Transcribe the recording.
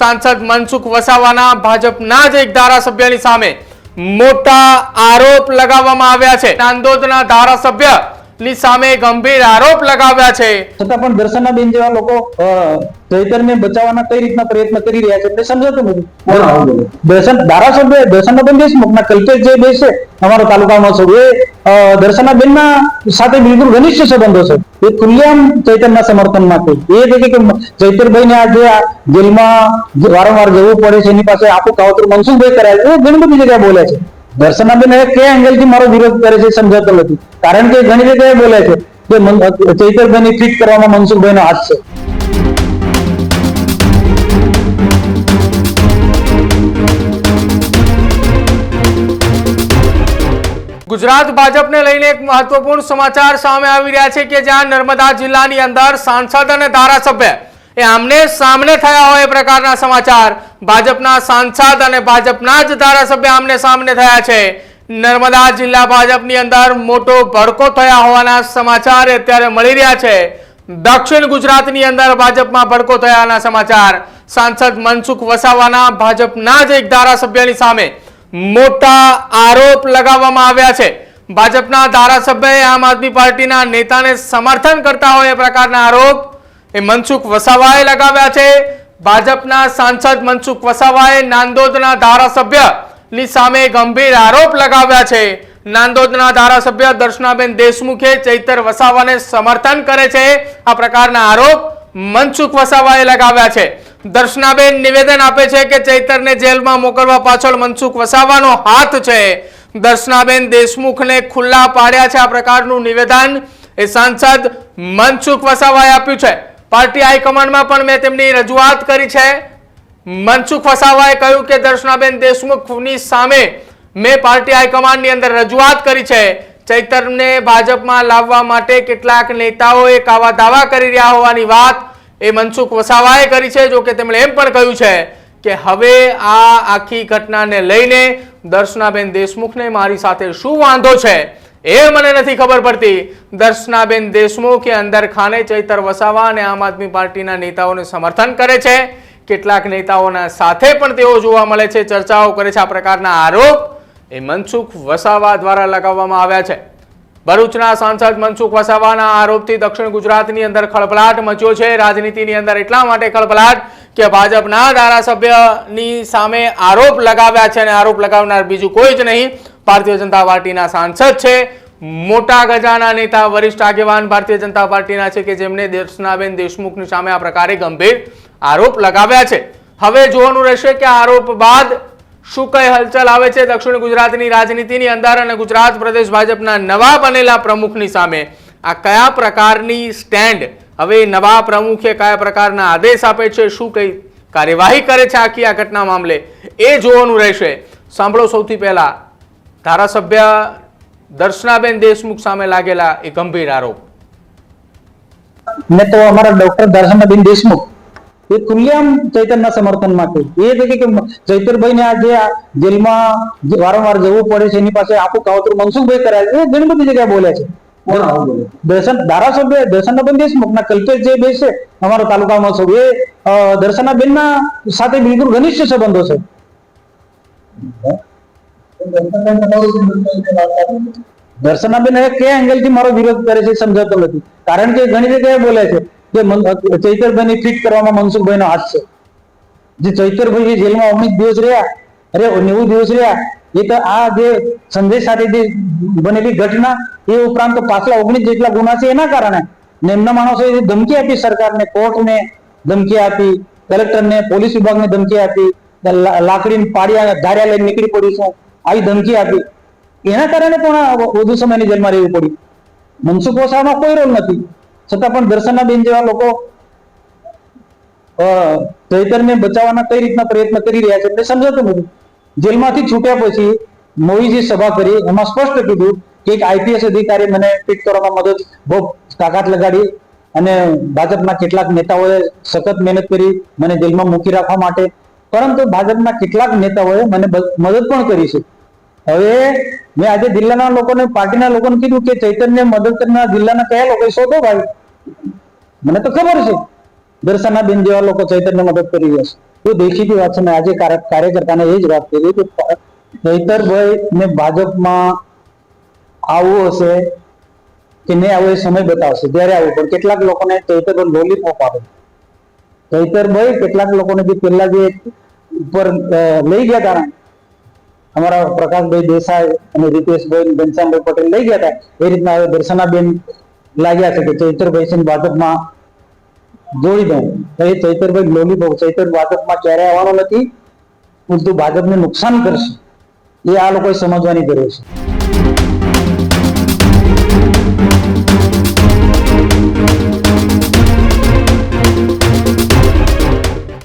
સાંસદ મનસુખ વસાવાના ભાજપના જ એક ધારાસભ્યની સામે મોટા આરોપ લગાવવામાં આવ્યા છે. નાંદોદના ધારાસભ્યની સામે ગંભીર આરોપ લગાવ્યા છે. છતાં પણ દર્શનાબેન જેવા લોકો ચૈતરને બચાવવાના કઈ રીતના પ્રયત્ન કરી રહ્યા છે? તે સમજાતું નથી દર્શન ધારાસભ્ય દર્શનાબેન દેશમુખના કલ્પેશ જે બે છે અમારો તાલુકાનો છે એ અ, દર્શનાબેનના સાથે બિલકુલ ઘનિષ્ઠ સંબંધો છે. એ ખુલ્લેઆમ ચૈતરના સમર્થનમાં છે. એ છે કે ચૈતરભાઈને આજે આ જેલમાં જે વારંવાર જવું પડે છે એની પાસે આખું કાવતરું મનસુખભાઈ કરાય છે એ ઘણી બધી જગ્યાએ બોલે છે. દર્શનાબેન હવે કયા એંગલથી મારો વિરોધ કરે છે સમજાતો નથી. કારણ કે ઘણી જગ્યાએ બોલે છે કે ચૈતરભાઈની ફિટ કરવામાં મનસુખભાઈનો હાથ છે. ગુજરાત ભાજપને લઈને એક મહત્વપૂર્ણ સમાચાર સામે આવી રહ્યા છે કે જ્યાં નર્મદા જિલ્લાની અંદર સાંસદ અને ધારાસભ્ય એ આમને સામને થયા હોય એ પ્રકારના સમાચાર. ભાજપના સાંસદ અને ભાજપના જ ધારાસભ્ય આમને સામને થયા છે. નર્મદા જિલ્લા ભાજપની અંદર મોટો ભડકો થયા હોવાના સમાચાર અત્યારે મળી રહ્યા છે. દક્ષિણ ગુજરાતની અંદર ભાજપમાં ભડકો થયાના સમાચાર. સાંસદ મનસુખ વસાવાના ભાજપના જ એક ધારાસભ્યની સામે મોટા આરોપ લગાવવામાં આવ્યા છે. ભાજપના ધારાસભ્યએ આમ આદમી પાર્ટીના નેતાને સમર્થન કરતા હોય એ પ્રકારના આરોપ એ મનસુખ વસાવાએ લગાવ્યા છે. ભાજપના સાંસદ મનસુખ વસાવાએ નાંદોદના ધારાસભ્યની સામે ગંભીર આરોપ લગાવ્યા છે. નાંદોદના ધારાસભ્ય દર્શનાબેન દેશમુખે ચૈતર વસાવાને સમર્થન કરે છે. આ પ્રકારના આરોપ મનસુખ વસાવાએ લગાવ્યા છે. દર્શનાબેન નિવેદન આપે છે કે ચૈતરને જેલમાં મોકલવા પાછળ મનસુખ વસાવાનો હાથ છે. દર્શનાબેન દેશમુખને ખુલ્લા પાડ્યા છે આ પ્રકારનું નિવેદન એ સાંસદ મનસુખ વસાવાએ આપ્યું છે. પાર્ટી હાઈકમાન્ડમાં પણ મેં તેમની રજૂઆત કરી છે. મનસુખ વસાવાએ કહ્યું કે દર્શનાબેન દેશમુખની સામે મેં પાર્ટી હાઈકમાન્ડની અંદર રજૂઆત કરી છે. ચૈતરને ભાજપમાં લાવવા માટે કેટલાક નેતાઓ એક આવા દાવા કરી રહ્યા હોવાની વાત એ મનસુખ વસાવાએ કરી છે જો કે તેમણે એમ પણ કહ્યું છે કે હવે આ આખી ઘટનાને લઈને દર્શનાબેન દેશમુખને મારી સાથે શું વાંધો છે? એ મને નથી ખબર પડતી. દર્શનાબેન દેશમુખ અંદર ખાને ચૈતર વસાવા અને આમ આદમી પાર્ટીના નેતાઓને સમર્થન કરે છે. કેટલાક નેતાઓના સાથે પણ તેઓ જોવા મળે છે. ચર્ચાઓ કરે છે આ પ્રકારના આરોપ એ મનસુખ વસાવા દ્વારા લગાવવામાં આવ્યા છે. ભરૂચના સાંસદ મનસુખ વસાવાના આરોપથી દક્ષિણ ગુજરાતની અંદર ખળભળાટ મચ્યો છે. રાજનીતિની અંદર એટલા માટે ખળભળાટ કે ભાજપના ધારાસભ્યની સામે આરોપ લગાવ્યા છે અને આરોપ લગાવનાર બીજું કોઈ જ નહીં. ભારતીય જનતા પાર્ટીના સાંસદ છે. મોટા ગજાના નેતા, વરિષ્ઠ આગેવાન ભારતીય જનતા પાર્ટીના છે કે જેમને દર્શનાબેન દેશમુખની સામે આ પ્રકારે ગંભીર આરોપ લગાવ્યા છે. હવે જોવાનું રહેશે કે આરોપ બાદ શું કઈ હલચલ આવે છે દક્ષિણ ગુજરાતની રાજનીતિની અંદર અને ગુજરાત પ્રદેશ ભાજપના નવા બનેલા પ્રમુખની સામે. આ કયા પ્રકારની સ્ટેન્ડ? હવે નવા પ્રમુખે કયા પ્રકારના આદેશ આપે છે? શું કઈ કાર્યવાહી કરે છે આખી આ ઘટના મામલે? એ જોવાનું રહેશે. સાંભળો સૌથી પહેલા ધારાસભ્ય દર્શનાબેન દેશમુખ સામે લાગેલા એ ગંભીર આરોપ. ને તો અમારા ડોક્ટર દર્શનાબેન દેશમુખ એ ખુલ્લેઆમ ચૈતરના સમર્થનમાં છે એ છે કે ચૈતરભાઈને આજે આ જેલમાં વારંવાર જવું પડે છે એની પાસે આખું કાવતરું મનસુખભાઈ કરાય છે એ ઘણી બધી જગ્યાએ બોલે છે. દર્શન ધારાસભ્ય દર્શનાબેન દેશમુખના કલ્પેશ જે બે છે અમારો તાલુકામાં છે એ દર્શનાબેનના સાથે બિલકુલ ઘનિષ્ઠ સંબંધો છે. દર્શનાબેન હવે કયા એંગલથી મારો વિરોધ કરે છે સમજાતો નથી. કારણ કે ઘણી જગ્યાએ બોલે છે કે ચૈતરભાઈ ફિટ કરવામાં મનસુખભાઈનો હાથ છે. જે ચૈતરભાઈ જેલમાં ઓગણીસ દિવસ રહ્યા, અરે નેવું દિવસ રહ્યા, એ તો આ જે સંદેશ સાથે જે બનેલી ઘટના, એ ઉપરાંત પાછલા ઓગણીસ જેટલા ગુના છે એના કારણે ને એમના માણસોએ ધમકી આપી સરકારને, કોર્ટને ધમકી આપી, કલેક્ટરને, પોલીસ વિભાગને ધમકી આપી લાકડી લાકડીને પાડિયા ધાર્યા લઈને નીકળી પડીશું આવી ધમકી આપી. એના કારણે પણ વધુ સમયની જેલમાં રહેવું પડ્યું. મનસુખ વસાવાનો કોઈ રોલ નથી. છતાં પણ દર્શનાબેન જેવા લોકો ચૈતરને બચાવવાના કઈ રીતના પ્રયત્ન કરી રહ્યા છે એટલે સમજાતું નથી. જેલમાંથી છૂટ્યા પછી મોવી સભા કરી, એમાં સ્પષ્ટ કીધું કે એક આઈપીએસ અધિકારી મને પીક કરવામાં મદદ બહુ તાકાત લગાડી અને ભાજપના કેટલાક નેતાઓએ સખત મહેનત કરી મને જેલમાં મૂકી રાખવા માટે. પરંતુ ભાજપના કેટલાક નેતાઓએ મને મદદ પણ કરી છે. હવે મેં આજે જિલ્લાના લોકોને, પાર્ટીના લોકોને કીધું કે ચૈતન્ય મદદ કરનાર જિલ્લાના કયા લોકો શોધો ભાઈ. મને તો ખબર છે. દર્શનાબેન જેવા લોકો ચૈતન્ય મદદ કરી રહ્યા છે. તો દેખીતી વાત છે? મેં આજે કાર્ય- કાર્યકર્તાને એ જ વાત કરી કે ચૈતરભાઈ ને ભાજપમાં આવવું હશે કે નહીં આવું એ સમય બતાવશે. જ્યારે આવું પણ કેટલાક લોકોને ચૈતરભાઈ લોલીપોપ ચૈતર ચૈતરભાઈ કેટલાક લોકોને જે પેલા જે ઉપર લઈ ગયા હતા અમારા પ્રકાશભાઈ દેસાઈ અને રીતેશભાઈ ઘનશ્યામભાઈ પટેલ લઈ ગયા હતા. એ રીતના હવે દર્શનાબેન લાગ્યા છે કે ચૈતરભાઈ છે ભાજપમાં જોડી દઉં. એ ચૈતરભાઈ લોલીપોપ ચૈતર ભાજપમાં ક્યારે આવવાનો નથી? ઉલટું ભાજપને નુકસાન કરશે. એ આ લોકોએ સમજવાની જરૂર છે.